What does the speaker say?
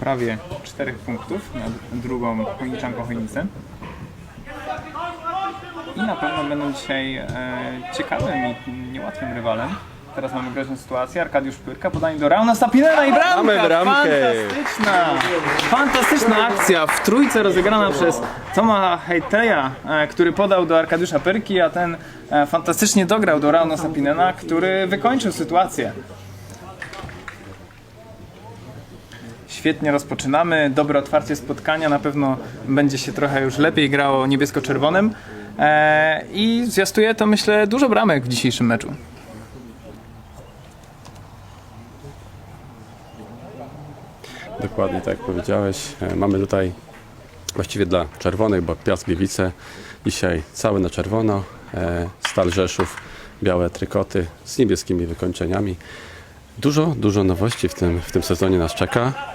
prawie 4 punktów nad drugą Chojniczanką Chojnicę. I na pewno będą dzisiaj e, ciekawym i niełatwym rywalem. Teraz mamy groźną sytuację. Arkadiusz Pyrka, podanie do Rauna Sapinera i bramka! Mamy bramkę! Fantastyczna! Fantastyczna akcja w trójce rozegrana przez Toma Hejteja, e, który podał do Arkadiusza Pyrki, a ten e, fantastycznie dograł do Rauna Sapinena, który wykończył sytuację. Świetnie rozpoczynamy, dobre otwarcie spotkania, na pewno będzie się trochę już lepiej grało niebiesko-czerwonym e, i zwiastuje to myślę dużo bramek w dzisiejszym meczu. Dokładnie tak jak powiedziałeś. E, Mamy tutaj właściwie dla czerwonych, bo Piast Gliwice dzisiaj cały na czerwono. e, Stal Rzeszów, białe trykoty z niebieskimi wykończeniami. Dużo, dużo nowości w tym, w tym sezonie nas czeka.